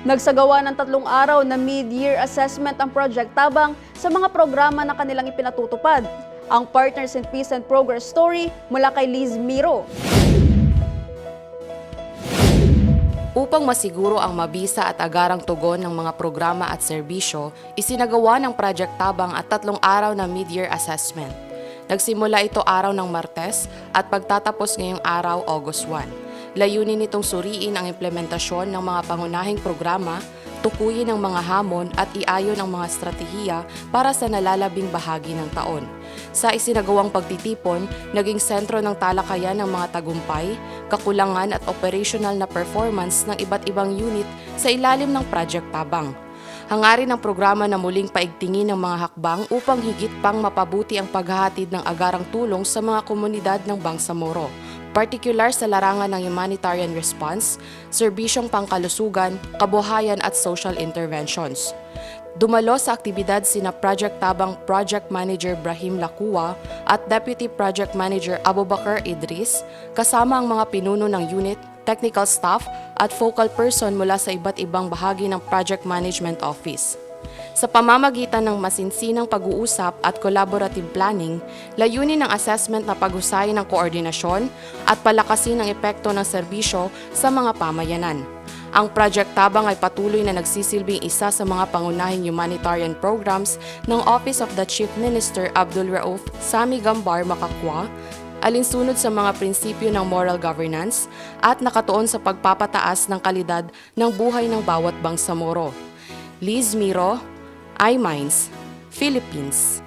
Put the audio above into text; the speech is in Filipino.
Nagsagawa ng tatlong araw na mid-year assessment ang Project Tabang sa mga programa na kanilang ipinatutupad. Ang Partners in Peace and Progress story mula kay Liz Miro. Upang masiguro ang mabisa at agarang tugon ng mga programa at serbisyo, isinagawa ng Project Tabang at tatlong araw na mid-year assessment. Nagsimula ito araw ng Martes at pagtatapos ngayong araw August 1. Layunin nitong suriin ang implementasyon ng mga pangunahing programa, tukuyin ang mga hamon at iayon ang mga estratehiya para sa nalalabing bahagi ng taon. Sa isinagawang pagtitipon, naging sentro ng talakayan ng mga tagumpay, kakulangan at operational na performance ng iba't ibang unit sa ilalim ng Project Tabang. Hangarin ng programa na muling paigtingin ng mga hakbang upang higit pang mapabuti ang paghahatid ng agarang tulong sa mga komunidad ng Bangsamoro, partikular sa larangan ng humanitarian response, serbisyong pangkalusugan, kabuhayan at social interventions. Dumalo sa aktibidad sina Project Tabang Project Manager Brahim Lakua at Deputy Project Manager Abubakar Idris, kasama ang mga pinuno ng unit, technical staff at focal person mula sa iba't ibang bahagi ng Project Management Office. Sa pamamagitan ng masinsinang pag-uusap at collaborative planning, layunin ng assessment na paghusayin ng koordinasyon at palakasin ang epekto ng serbisyo sa mga pamayanan. Ang Project Tabang ay patuloy na nagsisilbing isa sa mga pangunahing humanitarian programs ng Office of the Chief Minister Abdul Rauf Sami Gambar Makakwa, alinsunod sa mga prinsipyo ng moral governance at nakatuon sa pagpapataas ng kalidad ng buhay ng bawat bangsamoro. Liz Miro, iMinds, Philippines.